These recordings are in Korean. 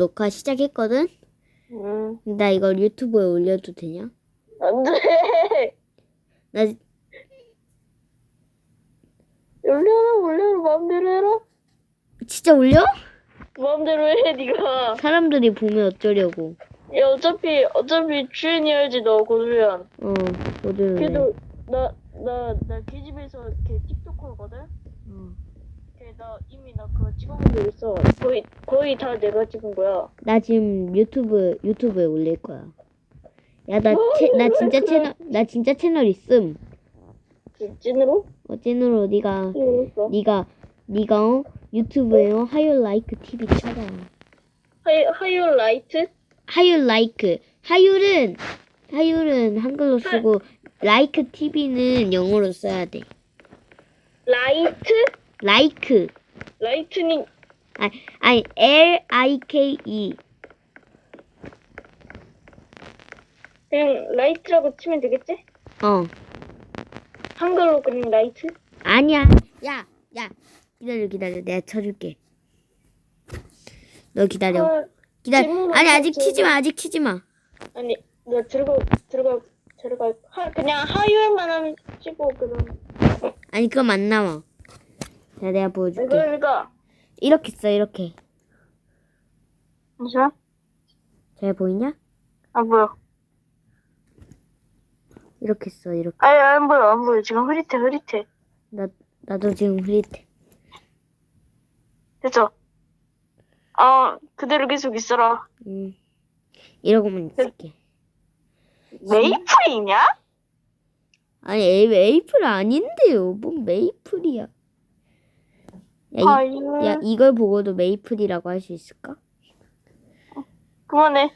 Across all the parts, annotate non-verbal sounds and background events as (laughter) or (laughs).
녹화 시작했거든? 응. 나 이걸 유튜브에 올려도 되냐? 안 돼. 나 올려라, 올려라, 마음대로 해라. 진짜 올려? 마음대로 해, 네가. 사람들이 보면 어쩌려고. 야, 어차피, 어차피 주인이어야지, 너, 고수연. 어, 모두. 걔도, 나, 나, 나 걔 집에서 걔 틱톡커거든? 어. 걔나 이미 나 그거 찍어본 적 있어. 거의, 거의 다 내가 찍은 거야. 나 지금 유튜브 유튜브에 올릴 거야. 야, 나, 채, 나 진짜 채널 나 진짜 채널 있음. 그 찐으로? 어, 찐으로 네가 찍었어. 네가 네가 어? 유튜브에 어? 하유 라이크 TV 쳐봐. 하이, 하이라이트? 하유 라이크. 하율은 하율은 한글로 쓰고 라이크 TV는 영어로 써야 돼. 라이트? 라이크. 라이트닝. 아니, 아니 L I K E. 그냥 라이트라고 치면 되겠지? 어. 한글로 그냥 라이트? 아니야. 야, 야. 기다려, 기다려. 내가 쳐줄게. 너 기다려. 아, 기다려. 질문을 아니 아직 해야지. 치지 마. 아직 치지 마. 아니, 나 들어가, 들어가, 들어가. 하, 그냥 하유만 하면 치고, 그럼. 아니 그럼 안 나와. 자, 내가 보여줄게. 그러니까. 이렇게 써. 이렇게. 잠시만. 잘 보이냐? 안 보여. 이렇게 써. 이렇게. 아니, 안 보여, 안 보여. 지금 흐릿해, 흐릿해. 나 나도 지금 흐릿해. 됐죠? 어, 그대로 계속 있어라. 음. 이러고만 있을게. 메이플이냐? 아니 에이, 메이플 아닌데요. 뭔 메이플이야. 야, 이. 야 이걸 보고도 메이플이라고 할 수 있을까? 그만해.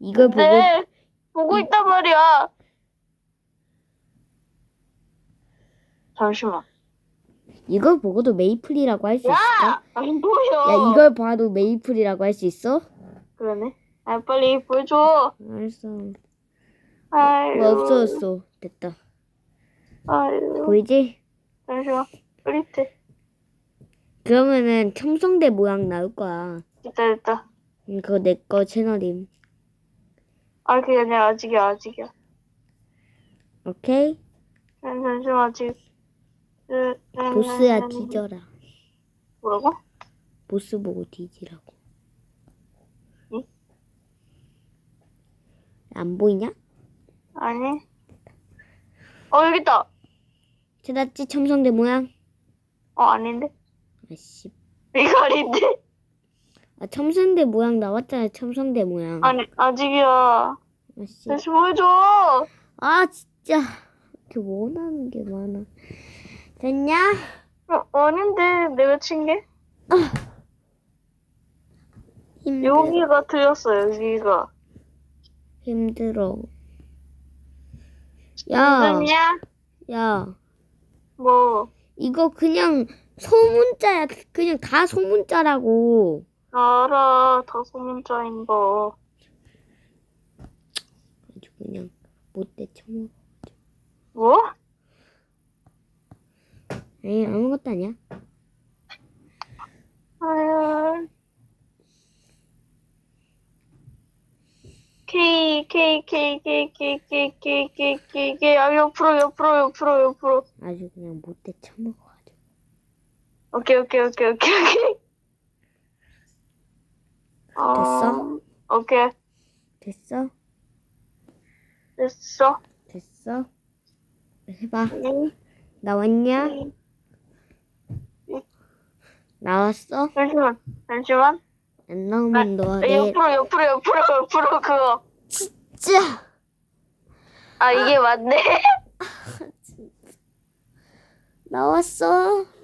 이걸 보고 네, 보고 있단 말이야. 잠시만. 이걸 보고도 메이플이라고 할 수 있을까? 야! 안 보여. 야 이걸 봐도 메이플이라고 할 수 있어? 그러네. 아, 빨리 보여줘. 알았어. 아유. 뭐 없어졌어. 됐다. 아유. 보이지? 잠시만. 흐릿해. 그러면은 첨성대 모양 나올 거야. 됐다, 됐다. 음, 그거 내 거 채널임. 아, 그게 아니라 아직이야, 아직이야. 오케이? 잠- 잠시만, 아직. 그, 음, 보스야 음, 뒤져라. 뭐라고? 보스 보고 뒤지라고. 응? 안 보이냐? 아니. 어, 여기 있다. 찾았지? 첨성대 모양? 어, 아닌데? 아씨. 아닌데? 아, 첨성대 모양 나왔잖아. 첨성대 모양. 아니, 아직이야. 아씨. 다시 보여줘. 아, 진짜. 이렇게 원하는 게 많아. 됐냐? 어, 아닌데, 내가 친 게? 힘들어. 여기가 틀렸어, 여기가. 힘들어. 야, 무슨이야? 야. 뭐, 이거 그냥 소문자야. 그냥 다 소문자라고. 알아. 다 소문자인 거. 아주 그냥 못돼 쳐먹어. 뭐? 아니 아무것도 아니야. 아유. K, K, K, K, K, K, K, K, K, K. 아, 옆으로, 옆으로, 옆으로, 옆으로. 아주 그냥 못돼 쳐먹어가지고. 오케이, 오케이, 오케이, 오케이, 오케이. 어, 됐어? 오케이, 됐어? 됐어. 됐어? 해봐. 응. 나왔냐? 나왔어? 잠시만, 잠시만. 안 나오면 너 아, 내일 옆으로, 옆으로, 옆으로, 옆으로, 그거. 짜. 아, 이게 맞네. (laughs) 나왔어.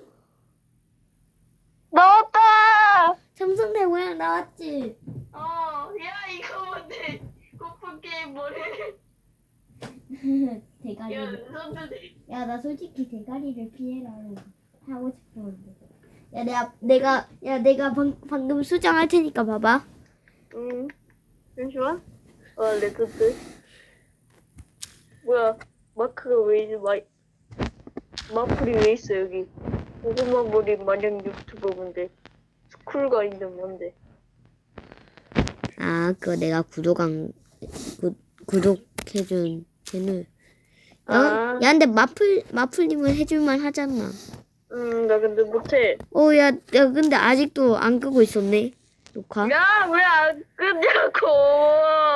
삼성대 모양 나왔지. 어, 야, 이거 뭔데? 고프 게임 뭐래? (laughs) 대가리. 야, 손들 야, 나 솔직히 대가리를 피해라 하고 싶었는데. 야, 내가 내가 야, 내가 방, 방금 수정할 테니까 봐봐. 응. 잠시만. 어, 레드드. 뭐야, 마크가 왜 이제 마, 마플이 왜 있어, 여기? 고구마 머리 마냥 유튜버인데. 스쿨 가인데 뭔데? 아, 그거 내가 구독한, 구, 구독해준 채널. 어? 아. 야, 근데 마플, 마플님은 해줄만 하잖아. 음, 나 근데 못해. 어, 야, 야, 근데 아직도 안 끄고 있었네. 녹화. 야, 왜안 끄냐고.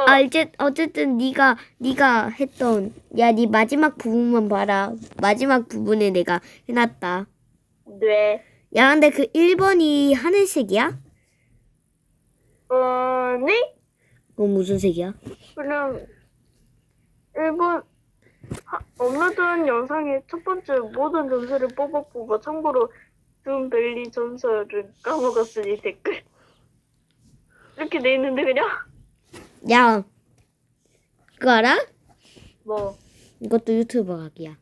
아, 이제, 어쨌든 네가 네가 했던, 야, 네 마지막 부분만 봐라. 마지막 부분에 내가 해놨다. 네. 야, 근데 그 1번이 하늘색이야? 어, 네? 그건 무슨 색이야? 그냥 일본 하, 업로드한 영상의 첫 번째 모든 뽑아 뽑아 참고로 둠벨리 전설은 까먹었으니 댓글 이렇게 돼 있는데 그냥 야, 그거 알아? 뭐 이것도 유튜버 각이야.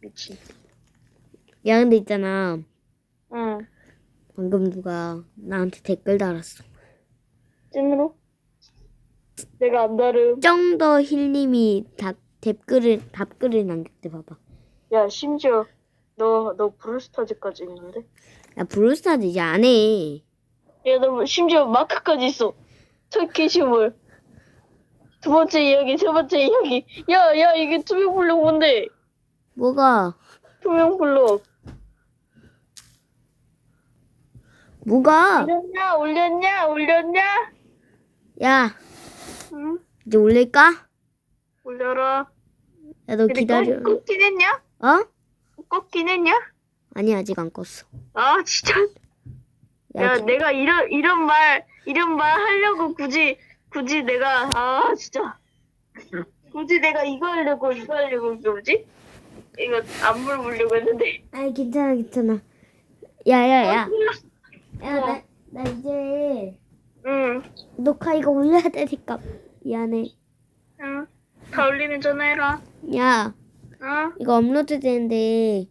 미친 야, 근데 있잖아. 응. 방금 누가 나한테 댓글 달았어. 찐으로? 내가 안 다름. 정더 힐님이 답, 댓글을, 답글을 남겼대, 봐봐. 야 심지어 너 너 브루스타즈까지 있는데? 야, 브루스타즈 이제 안 해. 야너 심지어 마크까지 있어. 첫 게시물. 두 번째 이야기 세 번째 이야기. 야 야 이게 투명 블록 뭔데? 뭐가, 투명 블록 뭐가? 올렸냐 올렸냐 올렸냐 야, 응 이제 올릴까? 올려라 야, 너 근데 기다려. 꺾, 긴 했냐 어? 꺾긴 했냐 아니, 아직 안 껐어. 아 진짜 야, 야 기- 내가 이런 이런 말 이런 말 하려고 굳이 굳이 내가 아 진짜 굳이 내가 이거 하려고 이거 하려고 이게 뭐지 이거 안 물어보려고 했는데 아니, 괜찮아, 괜찮아. 야, 야, 야. 야, 어. 나, 나 이제 응 녹화 이거 올려야 되니까 미안해. 응. 다 올리면 전화해라 야, 응 이거 업로드 되는데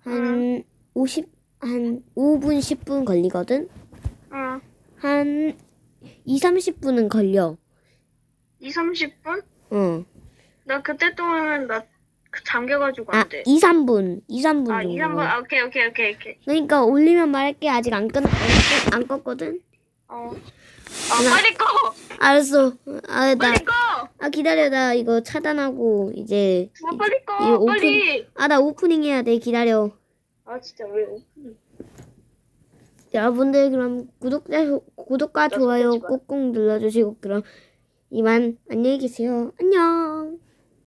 한 50, 한 5분, 10분 걸리거든? 응. 한 2, 30분은 걸려. 2, 30분? 어. 나 그때 동안은 나그 잠겨가지고 아, 안 돼. 2, 3분. 2, 3분 아, 정도. 2, 3분? 아, 오케이, 오케이, 오케이, 오케이. 그러니까 올리면 말할게. 아직 안 끊, 안, 끊- 안 껐거든? 어. 아, 빨리 꺼! 알았어. 아, 나, 빨리 꺼! 아, 기다려. 나 이거 차단하고 이제. 아, 빨리 꺼! 이거 빨리! 아, 나 오프닝 해야 돼. 기다려. 아, 진짜 왜 오픈? 여러분들 그럼 구독자 구독과 나 좋아요. 꾹꾹 눌러주시고 그럼 이만 안녕히 계세요. 안녕.